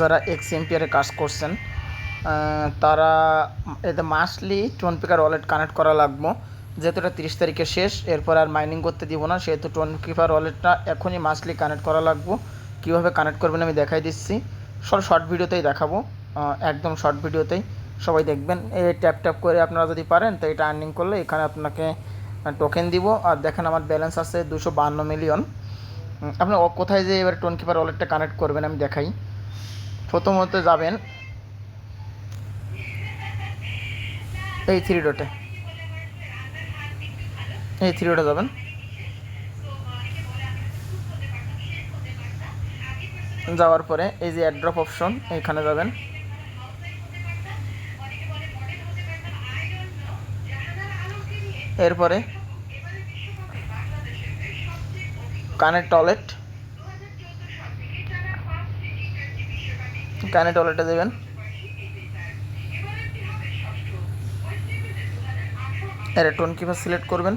যারা এক্স এমপিআরে কাজ করছেন তারা এতে মাসলি টোন পিকার ওয়ালেট কানেক্ট করা লাগবো। যেহেতু এটা তিরিশ তারিখে শেষ, এরপর আর মাইনিং করতে দিব না, সেহেতু টোন কিপার ওয়ালেটটা এখনই মাসলি কানেক্ট করা লাগবো। কীভাবে কানেক্ট করবেন আমি দেখাই দিচ্ছি। সব শর্ট ভিডিওতেই দেখাবো একদম শর্ট ভিডিওতেই। সবাই দেখবেন এই ট্যাপ ট্যাপ করে আপনারা যদি পারেন, তো এটা আর্নিং করলে এখানে আপনাকে টোকেন দিব। আর দেখেন আমার ব্যালেন্স আছে দুশো বান্ন মিলিয়ন আপনি কোথায় যে এবার টোন কিপার ওয়ালেটটা কানেক্ট করবেন আমি দেখাই। প্রথমত যাবেন এই থ্রি ডটে এই থ্রি ডটে যাবেন। যাওয়ার পরে এই যে অ্যাড্রপ অপশন এইখানে যাবেন। এরপরে কানের টয়লেট কানেক্ট টয়লেটে দেবেন। এর টোন কিপার সিলেক্ট করবেন?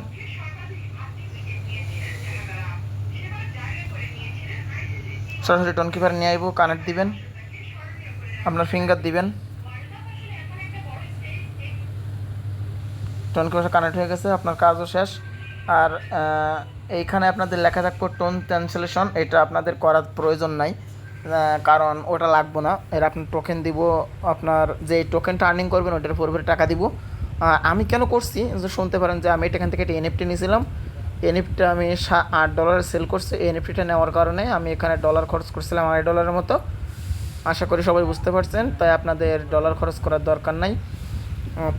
সরাসরি টোন কিপার নিয়ে আইব? কানেক্ট দিবেন। আপনার ফিঙ্গার দিবেন। টোন কিপার কানেক্ট হয়ে গেছে? আপনার কাজও শেষ। আর এইখানে আপনাদের লেখা থাকবে টোন ক্যান্সেলেশন। এটা আপনাদের করার প্রয়োজন নাই। কারণ ওটা লাগবে না। এর আপনি টোকেন দিব, আপনার যে টোকেনটা আর্নিং করবেন, ওটার পরিবারে টাকা দিব। আমি কেন করছি? যে শুনতে পারেন যে আমি এটা এখান থেকে একটা এনএফটি নিয়েছিলাম। এনএফটিটা আমি আট ডলারে সেল করছি। এনএফটিটা নেওয়ার কারণে আমি এখানে ডলার খরচ করছিলাম আড়াই ডলারের মতো। আশা করি সবাই বুঝতে পারছেন, তাই আপনাদের ডলার খরচ করার দরকার নাই।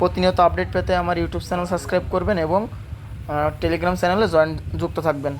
প্রতিনিয়ত আপডেট পেতে আমার ইউটিউব চ্যানেল সাবস্ক্রাইব করবেন এবং টেলিগ্রাম চ্যানেলে জয়েন যুক্ত থাকবেন।